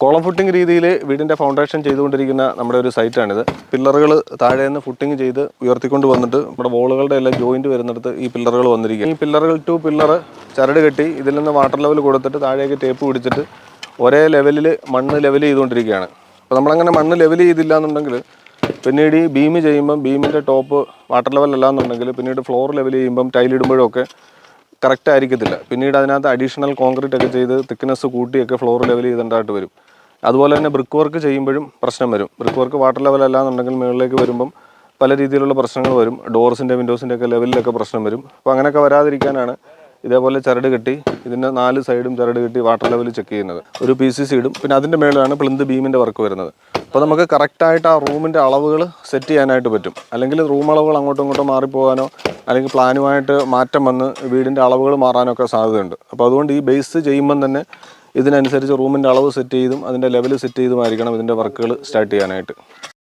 Column footing രീതിയിൽ വീടിന്റെ foundation ചെയ്തുകൊണ്ടിരിക്കുന്ന നമ്മുടെ ഒരു സൈറ്റാണിത് പില്ലറുകൾ താഴെ നിന്ന് ഫുട്ടിംഗ് ചെയ്ത് ഉയർത്തിക്കൊണ്ട് വന്നിട്ട് നമ്മുടെ വോളുകളുടെ എല്ലാം ജോയിന്റ് വരുന്നിടത്ത് ഈ പില്ലറുകൾ വന്നിരിക്കും ഈ പില്ലറുകൾ ടു പില്ലർ ചരട് കെട്ടി ഇതിൽ നിന്ന് വാട്ടർ ലെവൽ കൊടുത്തിട്ട് താഴേക്ക് ടേപ്പ് പിടിച്ചിട്ട് ഒരേ ലെവലിൽ മണ്ണ് ലെവൽ ചെയ്തുകൊണ്ടിരിക്കുകയാണ്. അപ്പോൾ നമ്മളങ്ങനെ മണ്ണ് ലെവൽ ചെയ്തില്ല എന്നുണ്ടെങ്കിൽ പിന്നീട് ഈ ബീം ചെയ്യുമ്പം ബീമിന്റെ ടോപ്പ് വാട്ടർ ലെവൽ അല്ല എന്നുണ്ടെങ്കിൽ പിന്നീട് ഫ്ലോർ ലെവൽ ചെയ്യുമ്പം ടൈലിടുമ്പോഴൊക്കെ കറക്റ്റ് ആയിരിക്കത്തില്ല. പിന്നീട് അതിനകത്ത് അഡീഷണൽ കോൺക്രീറ്റ് ഒക്കെ ചെയ്ത് തിക്നെസ് കൂട്ടിയൊക്കെ ഫ്ലോർ ലെവൽ ചെയ്തേണ്ടതായിട്ട് വരും. അതുപോലെ തന്നെ ബ്രിക്ക് വർക്ക് ചെയ്യുമ്പോഴും പ്രശ്നം വരും. ബ്രിക്ക് വർക്ക് വാട്ടർ ലെവൽ അല്ല എന്നുണ്ടെങ്കിൽ മുകളിലേക്ക് വരുമ്പം പല രീതിയിലുള്ള പ്രശ്നങ്ങൾ വരും. ഡോർസിന്റെ വിൻഡോസിന്റെ ഒക്കെ ലെവലിലൊക്കെ പ്രശ്നം വരും. അപ്പോൾ അങ്ങനെയൊക്കെ വരാതിരിക്കാനാണ് ഇതേപോലെ ചരട് കെട്ടി ഇതിന്റെ നാല് സൈഡും ചരട് കെട്ടി വാട്ടർ ലെവൽ ചെക്ക് ചെയ്യുന്നത്. ഒരു പി സി സി ഇടും. പിന്നെ അതിന്റെ മേളിലാണ് പ്ലിന്ത് ബീമിന്റെ വർക്ക് വരുന്നത്. അപ്പോൾ നമുക്ക് കറക്റ്റായിട്ട് ആ റൂമിന്റെ അളവുകൾ സെറ്റ് ചെയ്യാനായിട്ട് പറ്റും. അല്ലെങ്കിൽ റൂം അളവുകൾ അങ്ങോട്ടും ഇങ്ങോട്ടും മാറിപ്പോകാനോ അല്ലെങ്കിൽ പ്ലാനുമായിട്ട് മാറ്റം വന്ന് വീടിന്റെ അളവുകൾ മാറാനൊക്കെ സാധ്യതയുണ്ട്. അപ്പോൾ അതുകൊണ്ട് ഈ ബേസ് ചെയ്യുമ്പം തന്നെ ഇതിനനുസരിച്ച് റൂമിന്റെ അളവ് സെറ്റ് ചെയ്തും അതിന്റെ ലെവൽ സെറ്റ് ചെയ്തുമായിരിക്കണം ഇതിന്റെ വർക്കുകൾ സ്റ്റാർട്ട് ചെയ്യാനായിട്ട്.